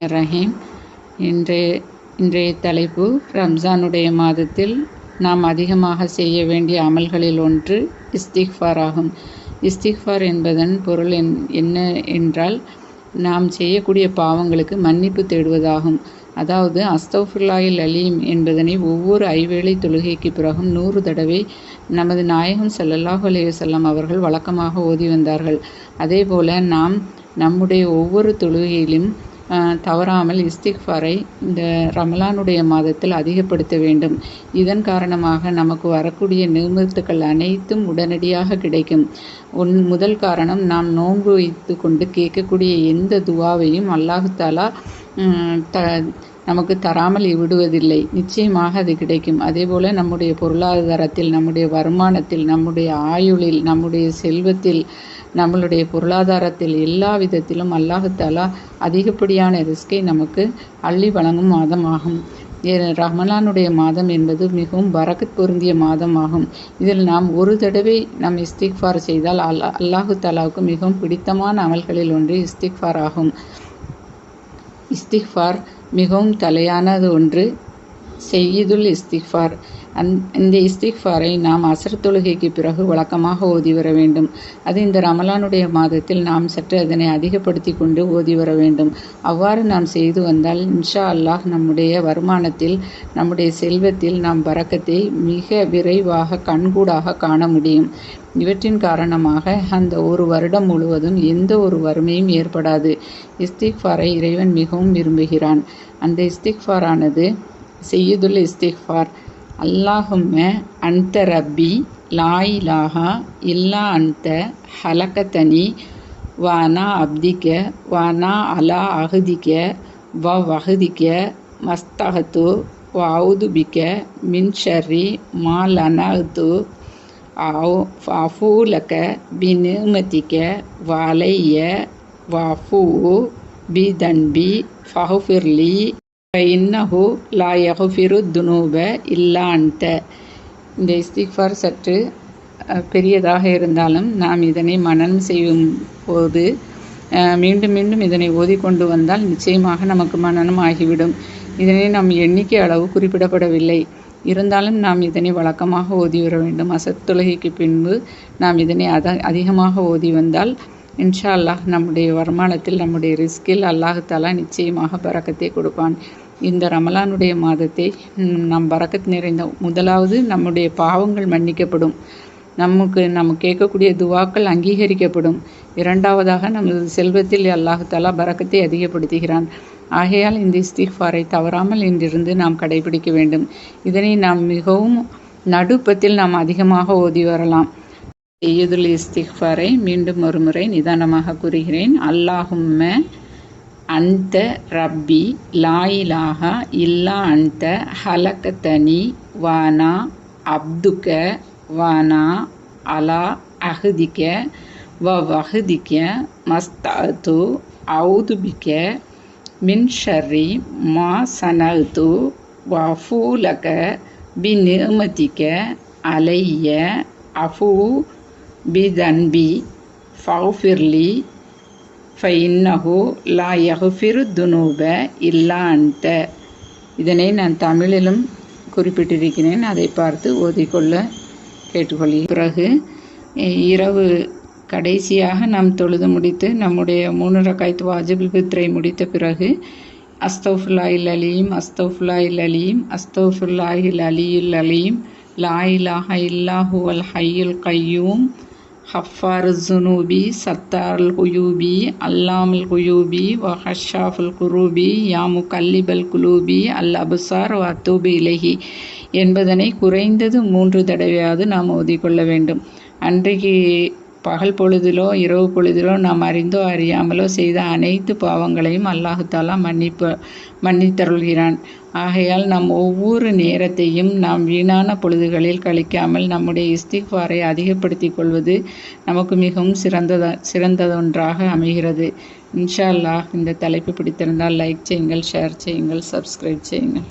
ரஹீம். இன்றைய இன்றைய தலைப்பு ரம்ஜானுடைய மாதத்தில் நாம் அதிகமாக செய்ய வேண்டிய அமல்களில் ஒன்று இஸ்திக்ஃபார் ஆகும். இஸ்திக்ஃபார் என்பதன் பொருள் என் என்ன என்றால் நாம் செய்யக்கூடிய பாவங்களுக்கு மன்னிப்பு தேடுவதாகும். அதாவது அஸ்தௌஃபுல்லாயில் அலீம் என்பதனை ஒவ்வொரு ஐவேளை தொழுகைக்கு பிறகும் நூறு தடவை நமது நாயகம் ஸல்லல்லாஹு அலைஹி அவர்கள் வழக்கமாக ஓதி வந்தார்கள். அதேபோல நாம் நம்முடைய ஒவ்வொரு தொழுகையிலும் தவறாமல் இஸ்திக்ஃபாரை இந்த ரமலானுடைய மாதத்தில் அதிகப்படுத்த வேண்டும். இதன் காரணமாக நமக்கு வரக்கூடிய நிமித்துக்கள் அனைத்தும் உடனடியாக கிடைக்கும். ஒன் முதல் காரணம் நாம் நோன்பு வைத்து கொண்டு கேட்கக்கூடிய எந்த துவாவையும் அல்லாஹு தாலா த நமக்கு தராமல் விடுவதில்லை. நிச்சயமாக அது கிடைக்கும். அதேபோல நம்முடைய பொருளாதாரத்தில் நம்முடைய வருமானத்தில் நம்முடைய ஆயுளில் நம்முடைய செல்வத்தில் நம்மளுடைய பொருளாதாரத்தில் எல்லா விதத்திலும் அல்லாஹாலா அதிகப்படியான ரிஸ்கை நமக்கு அள்ளி வழங்கும் மாதம் ஆகும் ரமலானுடைய மாதம் என்பது மிகவும் பறக்கத் பொருந்திய மாதம் ஆகும் இதில் நாம் ஒரு தடவை நம் இஸ்திக்ஃபார் செய்தால் அல்லா அல்லாஹு தாலாவுக்கு மிகவும் பிடித்தமான அமல்களில் ஒன்று இஸ்திக்ஃபார் ஆகும். இஸ்திக்ஃபார் மிகவும் தலையானது ஒன்று. செய்யுதுல் இஸ்திஃபார். அந் இந்த இஸ்திக்ஃபாரை நாம் அசர் தொழுகைக்கு பிறகு வழக்கமாக ஓதி வர வேண்டும். அது இந்த ரமலானுடைய மாதத்தில் நாம் சற்று அதனை அதிகப்படுத்தி கொண்டு ஓதி வர வேண்டும். அவ்வாறு நாம் செய்து வந்தால் இன்ஷா அல்லாஹ் நம்முடைய வருமானத்தில் நம்முடைய செல்வத்தில் நாம் பறக்கத்தை மிக விரைவாக கண்கூடாக காண முடியும். இவற்றின் காரணமாக அந்த ஒரு வருடம் முழுவதும் எந்த ஒரு வறுமையும் ஏற்படாது. இஸ்திக்ஃபாரை இறைவன் மிகவும் விரும்புகிறான். அந்த இஸ்திக்ஃபாரானது செய்யுதுல் இஸ்திக்ஃபார். அல்லாஹும்ம அன்த ரப்பி லாயிலாகா இல்லா அன்த ஹலக்கத்தனி வானா அப்திக்க வானா அலா அகுதிக்க வ வகுதிக்க மஸ்தகத்து வவுது பிக்க மின் ஷர்ரி மா லனது அஃபூலக பினுமதிக்க வலைய வஃபூ பிதன்பி ஃபஹுஃபிர்லி இன்னஹு லா யகுஃபிரு துனூப இல்லான்ட்ட இந்த இஸ்திக்ஃபார் சற்று பெரியதாக இருந்தாலும் நாம் இதனை மனனம் செய்யும் போது மீண்டும் மீண்டும் இதனை ஓதிக்கொண்டு வந்தால் நிச்சயமாக நமக்கு மனனம் ஆகிவிடும். இதனை நம் எண்ணிக்கை அளவு குறிப்பிடப்படவில்லை. இருந்தாலும் நாம் இதனை வழக்கமாக ஓதி வர வேண்டும். அசத்துலகைக்கு பின்பு நாம் இதனை அத அதிகமாக ஓதி வந்தால் இன்ஷா அல்லாஹ் நம்முடைய வருமானத்தில் நம்முடைய ரிஸ்கில் அல்லாஹாலா நிச்சயமாக பறக்கத்தை கொடுப்பான். இந்த ரமலானுடைய மாதத்தை நம் பறக்கத் நிறைந்த முதலாவது நம்முடைய பாவங்கள் மன்னிக்கப்படும். நமக்கு நம்ம கேட்கக்கூடிய துவாக்கள் அங்கீகரிக்கப்படும். இரண்டாவதாக நமது செல்வத்தில் அல்லாஹாலா பறக்கத்தை அதிகப்படுத்துகிறான். ஆகையால் இந்த இஸ்திஃபாரை தவறாமல் இன்றிருந்து நாம் கடைபிடிக்க வேண்டும். இதனை நாம் மிகவும் நடுப்பத்தில் நாம் அதிகமாக ஓதி வரலாம். செய்யுதுல் இஸ்திஃபாரை மீண்டும் ஒரு முறை நிதானமாக கூறுகிறேன். அல்லாஹும்ம அந்த ரப்பி லாயிலாக இல்லா அந்த ஹலக்கத்தனி வானா அப்துக்க வானா அலா அஹுதிக்க வ வஹுதிக்க மஸ்தாத்து அவுதுபிக்க மின் ஷர்ரி மா சனது வஃபூலக பிநிமதிக்க அலைய அஃபூ பிதன்பி ஃபவுஃபிர்லி ஃபைன்னஹு லா யஹுஃபிரு துனூப இல்லா அன்ட. இதனை நான் தமிழிலும் குறிப்பிட்டிருக்கிறேன். அதை பார்த்து ஓதிக்கொள்ள கேட்டுக்கொள்கிறேன் பிறகு இரவு கடைசியாக நாம் தொழுது முடித்து நம்முடைய மூணு ரக்காய்த்து வாஜிபுல் பித்ரை முடித்த பிறகு அஸ்தௌஃபுல்லாஹில் அலீம் அஸ்தௌஃபுல்லாஹில் அலீம் அஸ்தௌஃபுல்லாஹில் அலியுல் அலீம் லா இலாஹ இல்லாஹு அல் ஹையுல் கையூம் ஹஃபார் ஜுனூபி சத்தார் குயூபி அல்லாமல் குயூபி வ ஹஷாஃபுல் குரூபி யாமு கல்லிபல் குலூபி அல் அபுசார் வ அத்தூபி இலகி என்பதனை குறைந்தது மூன்று தடவையாவது நாம் ஓதிக்கொள்ள வேண்டும். அன்றைக்கு பகல் பொழுதிலோ இரவு பொழுதிலோ நாம் அறிந்தோ அறியாமலோ செய்த அனைத்து பாவங்களையும் அல்லாஹுத்தாலா மன்னிப்பு மன்னித்தருள்கிறான். ஆகையால் நம் ஒவ்வொரு நேரத்தையும் நாம் வீணான பொழுதுகளில் கழிக்காமல் நம்முடைய இஸ்திக்வாரை அதிகப்படுத்தி கொள்வது நமக்கு மிகவும் சிறந்ததா சிறந்ததொன்றாக அமைகிறது. இன்ஷா அல்லாஹ் இந்த தலைப்பு பிடித்திருந்தால் லைக் செய்யுங்கள் ஷேர் செய்யுங்கள் சப்ஸ்கிரைப் செய்யுங்கள்.